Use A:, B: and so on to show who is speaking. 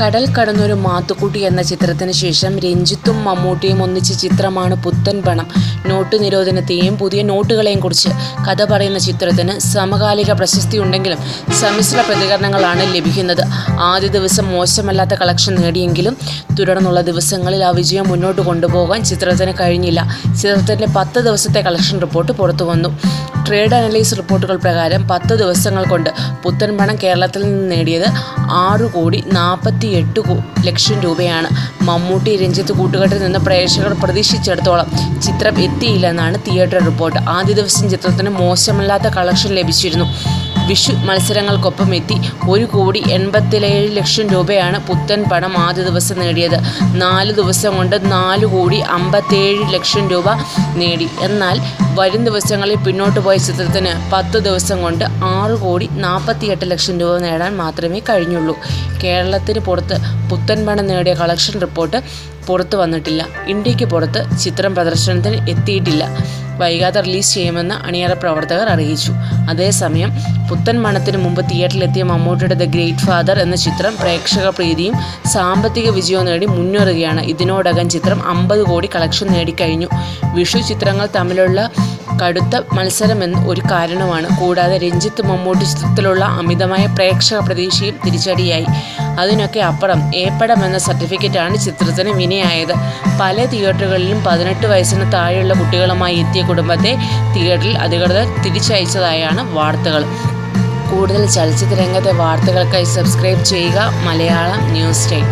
A: കടൽ കടന്നൊരു മാത്തുക്കുട്ടി എന്ന ചിത്രത്തിന് ശേഷം രഞ്ജിത്തും മമ്മൂട്ടിയും ഒന്നിച്ച ചിത്രമാണ് പുത്തൻ പണം. നോട്ട് നിരോധനത്തെയും പുതിയ നോട്ടുകളെയും കുറിച്ച് കഥ പറയുന്ന ചിത്രത്തിന് സമകാലിക പ്രശസ്തി ഉണ്ടെങ്കിലും സമ്മിശ്ര പ്രതികരണങ്ങളാണ് ലഭിക്കുന്നത്. ആദ്യ ദിവസം മോശമല്ലാത്ത കളക്ഷൻ നേടിയെങ്കിലും തുടർന്നുള്ള ദിവസങ്ങളിൽ ആ വിജയം മുന്നോട്ട് കൊണ്ടുപോകാൻ ചിത്രത്തിന് കഴിഞ്ഞില്ല. ചിത്രത്തിന്റെ പത്ത് ദിവസത്തെ കളക്ഷൻ റിപ്പോർട്ട് പുറത്തു വന്നു. ട്രേഡ് അനലൈസ് റിപ്പോർട്ടുകൾ പ്രകാരം പത്ത് ദിവസങ്ങൾ കൊണ്ട് പുത്തൻ പണം കേരളത്തിൽ നിന്ന് നേടിയത് ആറ് കോടി നാൽപ്പത്തി എട്ട് ലക്ഷം രൂപയാണ്. മമ്മൂട്ടി രഞ്ജിത്ത് കൂട്ടുകെട്ടിൽ നിന്ന് പ്രേക്ഷകർ പ്രതീക്ഷിച്ചിടത്തോളം ചിത്രം എത്തിയില്ലെന്നാണ് തിയേറ്റർ റിപ്പോർട്ട്. ആദ്യ ദിവസം ചിത്രത്തിന് മോശമല്ലാത്ത കളക്ഷൻ ലഭിച്ചിരുന്നു. വിഷു മത്സരങ്ങൾക്കൊപ്പം എത്തി. ഒരു കോടി എൺപത്തിയേഴ് ലക്ഷം രൂപയാണ് പുത്തൻ പണം ആദ്യ ദിവസം നേടിയത്. നാല് ദിവസം കൊണ്ട് നാല് കോടി അമ്പത്തേഴ് ലക്ഷം രൂപ നേടി. എന്നാൽ വരും ദിവസങ്ങളിൽ പിന്നോട്ട് പോയ ചിത്രത്തിന് പത്ത് ദിവസം കൊണ്ട് ആറ് കോടി നാൽപ്പത്തിയെട്ട് ലക്ഷം രൂപ നേടാൻ മാത്രമേ കഴിഞ്ഞുള്ളൂ. കേരളത്തിന് പുറത്ത് പുത്തൻ പണം നേടിയ കളക്ഷൻ റിപ്പോർട്ട് പുറത്തു വന്നിട്ടില്ല. ഇന്ത്യയ്ക്ക് പുറത്ത് ചിത്രം പ്രദർശനത്തിന് എത്തിയിട്ടില്ല. വൈകാതെ റിലീസ് ചെയ്യുമെന്ന് അണിയറ പ്രവർത്തകർ അറിയിച്ചു. അതേസമയം പുത്തൻ മണത്തിന് മുമ്പ് തിയേറ്ററിലെത്തിയ മമ്മൂട്ടിയുടെ ദ ഗ്രേറ്റ് ഫാദർ എന്ന ചിത്രം പ്രേക്ഷക പ്രീതിയും സാമ്പത്തിക വിജയവും നേടി മുന്നേറുകയാണ്. ഇതിനോടകം ചിത്രം അമ്പത് കോടി കളക്ഷൻ നേടിക്കഴിഞ്ഞു. വിഷു ചിത്രങ്ങൾ തമ്മിലുള്ള കടുത്ത മത്സരമെന്ന് ഒരു കാരണമാണ്. കൂടാതെ രഞ്ജിത്ത് മമ്മൂട്ടി ചിത്രത്തിലുള്ള അമിതമായ പ്രേക്ഷക പ്രതീക്ഷയും തിരിച്ചടിയായി. അതിനൊക്കെ അപ്പുറം ഏപ്പടം എന്ന സർട്ടിഫിക്കറ്റാണ് ചിത്രത്തിന് വിനയായത് പല തിയേറ്ററുകളിലും പതിനെട്ട് വയസ്സിന് താഴെയുള്ള കുട്ടികളുമായി എത്തിയ കുടുംബത്തെ തിയേറ്ററിൽ അധികൃതർ തിരിച്ചയച്ചതായാണ് വാർത്തകൾ. കൂടുതൽ ചലച്ചിത്ര രംഗത്തെ വാർത്തകൾക്കായി സബ്സ്ക്രൈബ് ചെയ്യുക മലയാളം ന്യൂസ് ടൈം.